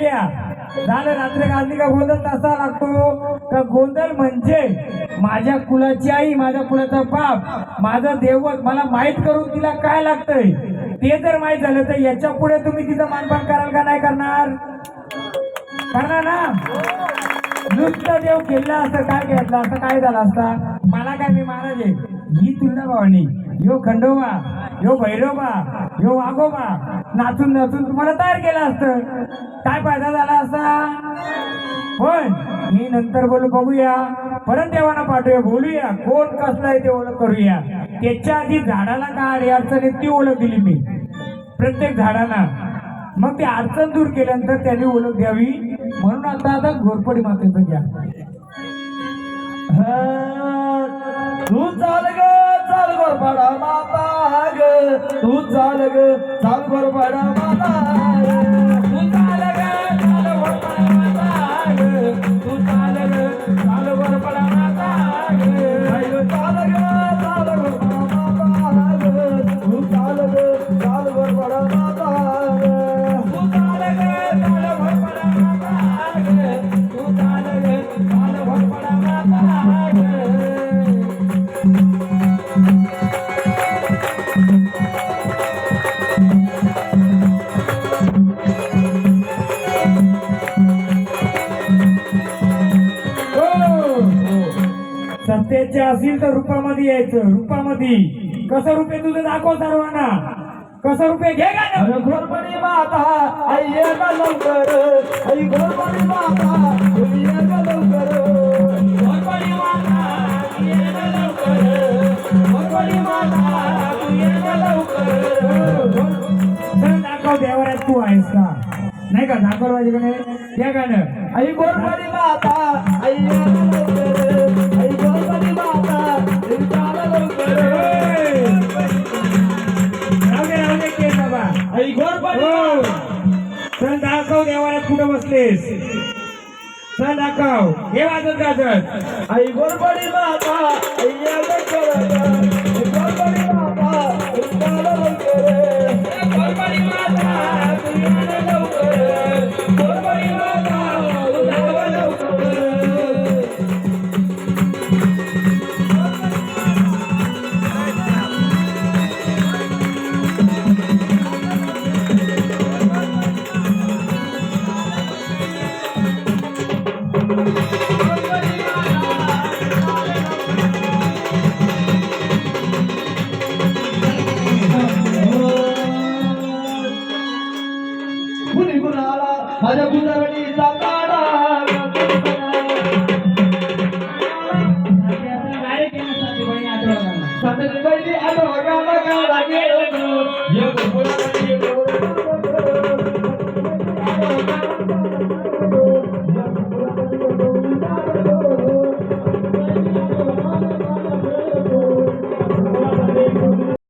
किल्ल्या झालं रात्री गांधी का गोंधळ? तसा लागतो. का गोंधळ म्हणजे माझ्या कुलाची आई माझ्या कुलाचा बाप माझं देवत मला माहीत करून तिला काय लागतंय? ते जर माहीत झालं तर याच्यापुढे तुम्ही तिचं मानपान कराल का नाही करणार? करणार ना? नुसतं देव केलं असं काय घेतलं असं काय झालं असता? मला काय मी महाराज आहे. ही तुलना भावानी. यो खंडोबा यो भैरोबा यो वाघोबा नाचून नाचून तुम्हाला तयार केलं असतं. काय फायदा झाला असता पण मी नंतर बोलू बघूया. परत देवाना पाठवूया बोलूया. कोण कसलं आहे ते ओळख करूया. त्याच्या आधी झाडाला काय अडी अडचण आहे ती ओळख दिली मी. प्रत्येक झाडाला. मग ते अडचण दूर केल्यानंतर त्यांनी ओळख द्यावी. म्हणून आता आता घोरपडी मातेचं घ्या. तू चाल बडा माता ग तू चाल ग चाल बर बडा माता सत्याचे असेल तर रूपामध्ये यायचं. रूपामध्ये. कसं रुपये तुझं दाखव सर्वांना. कसं रुपये घे का घोरपडी माता आई ये लवकर. आई माता आई ये ग लवकर. घोरपडी माता, ये लवकर. माता, ये लवकर. दाखव देवरात तू आहेस का? नाही का? दाखव माझ्याकडे त्या गाणं. आई गोरपडी माता आई ये लवकर. चल दाखव देवारात कुठं बसलेस? चल दाखव. हे वाजत गाजत. आई गोरबडी माता. कुणी कुणाला माझ्या गुजरणी जात